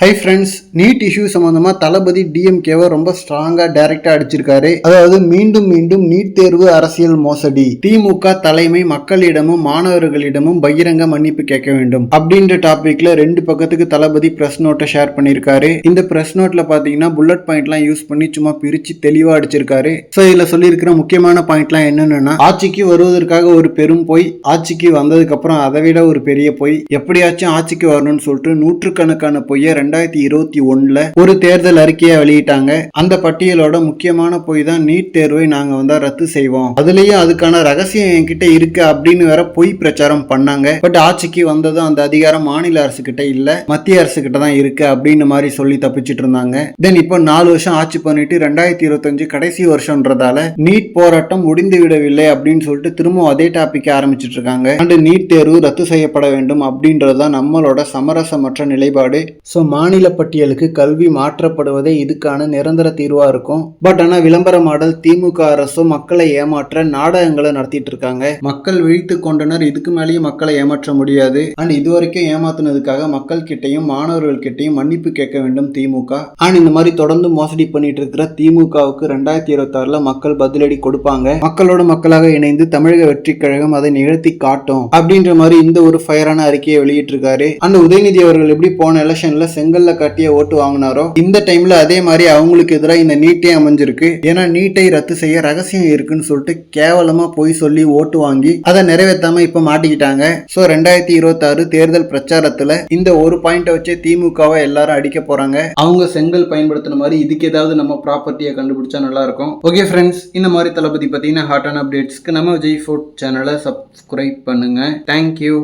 Hi friends NEET issue சம்மந்தமாக தளபதி டிஎம்கேவை ரொம்ப ஸ்ட்ராங்காக டைரக்டா அடிச்சிருக்காரு. அதாவது மீண்டும் மீண்டும் நீட் தேர்வு அரசியல் மோசடி. திமுக தலைமை மக்களிடமும் மாணவர்களிடமும் பகிரங்க மன்னிப்பு கேட்க வேண்டும். அப்படின்ற டாபிக்ல ரெண்டு பக்கத்துக்கு தளபதி பிரஸ் நோட்டை ஷேர் பண்ணியிருக்காரு இந்த பிரஸ் நோட்ல பார்த்தீங்கன்னா புல்லட் பாயிண்ட்லாம் யூஸ் பண்ணி சும்மா பிரித்து தெளிவாக அடிச்சிருக்காரு. ஸோ இதில் சொல்லியிருக்கிற முக்கியமான பாயிண்ட்லாம் என்னென்னா ஆட்சிக்கு வருவதற்காக ஒரு பெரும் பொய் ஆட்சிக்கு வந்ததுக்கப்புறம் அதை விட ஒரு பெரிய பொய் எப்படியாச்சும் ஆட்சிக்கு வரணும்னு சொல்லிட்டு நூற்றுக்கணக்கான பொய்யை ரெண்டாயிரத்தி இருபத்தி ஒன்னுல ஒரு தேர்தல் அறிக்கையை வெளியிட்டாங்க. அந்த பட்டியலோட முக்கியமான பொய் தான் நீட் தேர்வை நாங்க வந்து ரத்து செய்வோம். அதுலயும் அதுக்கான ரகசியம் என்கிட்ட இருக்கு அப்படின்னு வேற பொய் பிரச்சாரம் பண்ணாங்க. பட் ஆட்சிக்கு வந்ததும் அந்த அதிகாரம் மாநில அரசு கிட்ட இல்ல மத்திய அரசு கிட்ட தான் இருக்கு அப்படின்னு மாதிரி சொல்லி தப்பிச்சிட்டு இருந்தாங்க. தென் இப்போ நாலு வருஷம் ஆட்சி பண்ணிட்டு ரெண்டாயிரத்தி இருபத்தஞ்சு கடைசி வருஷம்ன்றதால நீட் போராட்டம் முடிந்து விடவில்லை அப்படின்னு சொல்லிட்டு திரும்பவும் அதே டாபிக் ஆரம்பிச்சிட்டு இருக்காங்க. அண்ட் நீட் தேர்வு ரத்து செய்யப்பட வேண்டும் அப்படின்றது தான் நம்மளோட சமரசமற்ற நிலைப்பாடு. ஸோ மாநில பட்டியலுக்கு கல்வி மாற்றப்படுவதே இதுக்கான நிரந்தர தீர்வாக இருக்கும். பட் ஆனால் விளம்பர மாடல் திமுக அரசும் மக்களை ஏமாற்ற நாடகங்களை நடத்திட்டு இருக்காங்க. மக்கள் விழித்து கொண்டனர். இதுக்கு மேலேயும் மக்களை ஏமாற்ற முடியாது. அண்ட் இதுவரைக்கும் ஏமாத்தினதுக்காக மக்கள் கிட்டையும் மாணவர்கள் கிட்டையும் மன்னிப்பு கேட்க வேண்டும் திமுக. அண்ட் இந்த மாதிரி தொடர்ந்து மோசடி பண்ணிட்டு இருக்கிற திமுகவுக்கு ரெண்டாயிரத்தி இருபத்தி ஆறுல மக்கள் பதிலடி கொடுப்பாங்க. மக்களோட மக்களாக இணைந்து தமிழக வெற்றி கழகம் அதை நிகழ்த்தி காட்டும். அப்படின்ற மாதிரி இந்த ஒரு ஃபயரான அறிக்கையை வெளியிட்டிருக்காரு. அந்த உதயநிதி அவர்கள் எப்படி போன எலெக்ஷன்ல செங்கல்ல கட்டிய ஓட்டு வாங்கினாரோ இந்த டைம்ல அதே மாதிரி அவங்களுக்கு எதிராக இந்த நீட்டே அமைஞ்சிருக்கு. ஏன்னா நீட்டை ரத்து செய்ய ரகசியம் இருக்குன்னு சொல்லிட்டு கேவலமா போய் சொல்லி ஓட்டு வாங்கி அதை நிறைவேற்றாம இப்ப மாட்டிக்கிட்டாங்க. சோ ரெண்டாயிரத்தி இருபத்தாறு தேர்தல் பிரச்சாரத்துல இந்த ஒரு பாயிண்ட வச்சு திமுகவை எல்லாரும் அடிக்க போறாங்க. அவங்க செங்கல் பயன்படுத்தின மாதிரி இதுக்கு ஏதாவது நம்ம ப்ராப்பர்ட்டியை கண்டுபிடிச்சா நல்லா இருக்கும் ஓகே ஃப்ரெண்ட்ஸ் இந்த மாதிரி தளபதி பார்த்தீங்கன்னா ஹாட்டான அப்டேட்ஸ்க்கு நம்ம விஜய் ஃபுட் சேனலை சப்ஸ்கிரைப் பண்ணுங்க. Thank you